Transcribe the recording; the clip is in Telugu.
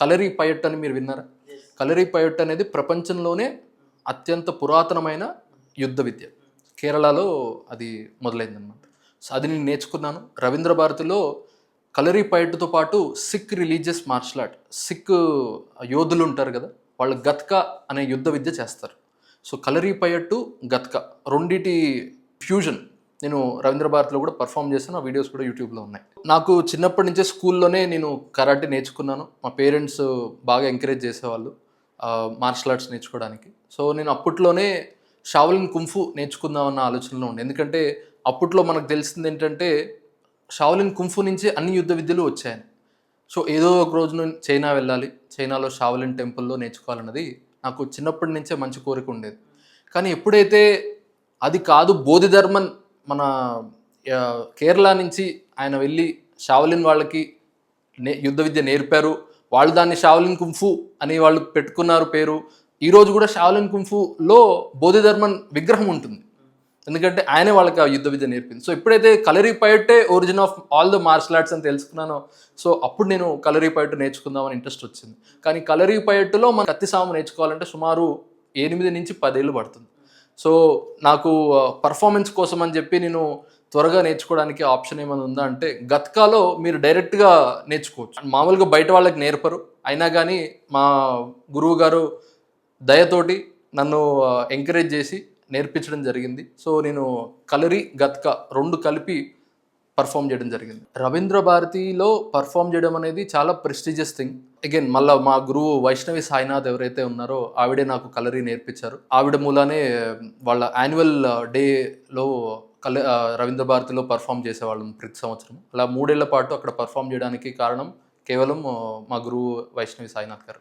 కలరీ పయట్ అని మీరు విన్నారా? కలరీ పయట్ అనేది ప్రపంచంలోనే అత్యంత పురాతనమైన యుద్ధ విద్య. కేరళలో అది మొదలైందనమాట సో అది నేను నేర్చుకున్నాను. రవీంద్ర భారతిలో కలరీ పయట్తో పాటు Sikh religious martial art Sikh యోధులు ఉంటారు కదా వాళ్ళు గత్కా అనే యుద్ధ విద్య చేస్తారు. సో కలరీ పయట్టు గత్కా రెండిటి ఫ్యూజన్ నేను రవీంద్ర భారత్లో కూడా పర్ఫామ్ చేశాను ఆ వీడియోస్ కూడా యూట్యూబ్లో ఉన్నాయి. నాకు చిన్నప్పటి నుంచే స్కూల్లోనే నేను కరాటే నేర్చుకున్నాను. మా పేరెంట్స్ బాగా ఎంకరేజ్ చేసేవాళ్ళు మార్షల్ ఆర్ట్స్ నేర్చుకోవడానికి. సో నేను అప్పట్లోనే షావలిన్ కుంఫు నేర్చుకుందామన్న ఆలోచనలో ఉండే. ఎందుకంటే అప్పట్లో మనకు తెలిసింది ఏంటంటే షావలిన్ కుంఫు నుంచి అన్ని యుద్ధ విద్యలు వచ్చాయని. సో ఏదో ఒక రోజు చైనా వెళ్ళాలి. చైనాలో షావలిన్ టెంపుల్లో నేర్చుకోవాలన్నది నాకు చిన్నప్పటి నుంచే మంచి కోరిక ఉండేది. కానీ ఎప్పుడైతే అది కాదు బోధిధర్మన్ మన కేరళ నుంచి ఆయన వెళ్ళి షావలిన్ వాళ్ళకి నే యుద్ధ విద్య నేర్పారు. వాళ్ళు దాన్ని షావలిన్ కుంఫు అని వాళ్ళు పెట్టుకున్నారు పేరు. ఈరోజు కూడా షావలిన్ కుంఫులో బోధిధర్మన్ విగ్రహం ఉంటుంది. ఎందుకంటే ఆయనే వాళ్ళకి ఆ యుద్ధ విద్య నేర్పింది. సో ఎప్పుడైతే Kalari పైటే origin of all the martial arts అని తెలుసుకున్నానో సో అప్పుడు నేను కలరీ పైట్ నేర్చుకుందామని ఇంట్రెస్ట్ వచ్చింది. కానీ కలరీ పైట్లో మన కత్తి సాము నేర్చుకోవాలంటే సుమారు ఎనిమిది నుంచి పదేళ్ళు పడుతుంది. సో నాకు పర్ఫార్మెన్స్ కోసం అని చెప్పి నేను త్వరగా నేర్చుకోవడానికి ఆప్షన్ ఏమైనా ఉందా అంటే గత్కాలో మీరు డైరెక్ట్గా నేర్చుకోవచ్చు. మామూలుగా బయట వాళ్ళకి నేర్పరు. అయినా కానీ మా గురువు గారు దయతోటి నన్ను ఎంకరేజ్ చేసి నేర్పించడం జరిగింది. సో నేను కలరి గత్క రెండు కలిపి పర్ఫామ్ చేయడం జరిగింది. రవీంద్ర భారతిలో పర్ఫామ్ చేయడం అనేది చాలా ప్రెస్టీజియస్ థింగ్ అగైన్ మళ్ళీ మా గురువు వైష్ణవి సాయినాథ్ ఎవరైతే ఉన్నారో ఆవిడే నాకు కలరీ నేర్పించారు. ఆవిడ మూలానే వాళ్ళ యాన్యువల్ డేలో uh, కల uh, రవీంద్ర భారతిలో పర్ఫామ్ చేసేవాళ్ళం ప్రతి సంవత్సరం. అలా మూడేళ్ళ పాటు అక్కడ పర్ఫామ్ చేయడానికి కారణం కేవలం uh, మా గురువు వైష్ణవి సాయినాథ్ గారు.